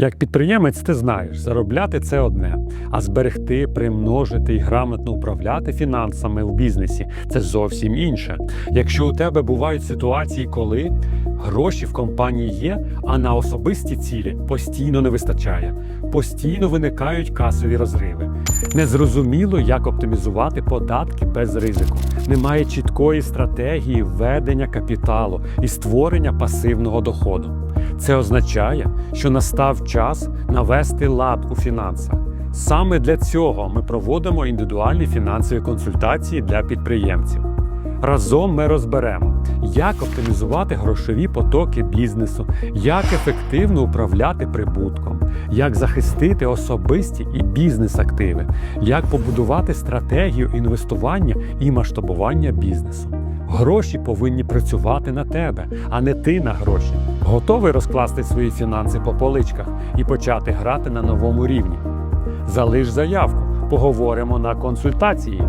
Як підприємець, ти знаєш, заробляти це одне, а зберегти, примножити і грамотно управляти фінансами в бізнесі це зовсім інше. Якщо у тебе бувають ситуації, коли гроші в компанії є, а на особисті цілі постійно не вистачає, постійно виникають касові розриви. Незрозуміло, як оптимізувати податки без ризику. Немає чіткої стратегії введення капіталу і створення пасивного доходу. Це означає, що настав час навести лад у фінансах. Саме для цього ми проводимо індивідуальні фінансові консультації для підприємців. Разом ми розберемо, як оптимізувати грошові потоки бізнесу, як ефективно управляти прибутком, як захистити особисті і бізнес-активи, як побудувати стратегію інвестування і масштабування бізнесу. Гроші повинні працювати на тебе, а не ти на гроші. Готовий розкласти свої фінанси по поличках і почати грати на новому рівні. Залиш заявку, поговоримо на консультації.